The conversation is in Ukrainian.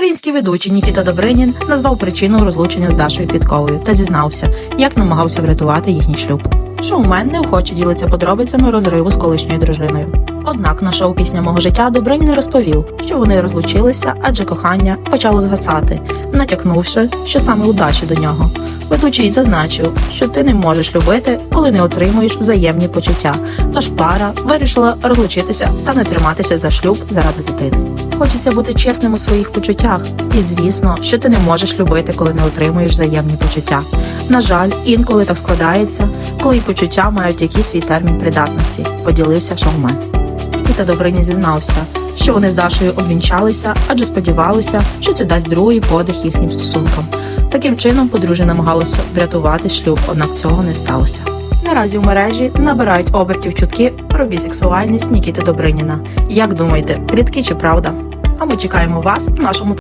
Український ведучий Нікіта Добринін назвав причину розлучення з Дашою Квітковою та зізнався, як намагався врятувати їхній шлюб. Шоумен неохоче ділиться подробицями розриву з колишньою дружиною. Однак на шоу пісня мого життя Добринін розповів, що вони розлучилися, адже кохання почало згасати, натякнувши, що саме удачі до нього. Ведучий зазначив, що ти не можеш любити, коли не отримуєш взаємні почуття. Тож пара вирішила розлучитися та не триматися за шлюб заради дитини. Хочеться бути чесним у своїх почуттях, і звісно, що ти не можеш любити, коли не отримуєш взаємні почуття. На жаль, інколи так складається, коли й почуття мають якийсь свій термін придатності, поділився шоумен. Нікіта Добрині зізнався, що вони з Дашою обвінчалися, адже сподівалися, що це дасть другий подих їхнім стосункам. Таким чином, подружжя намагалося врятувати шлюб, однак цього не сталося. Наразі у мережі набирають обертів чутки про бісексуальність Нікіти Добриніна. Як думаєте, плітки чи правда? А ми чекаємо вас в нашому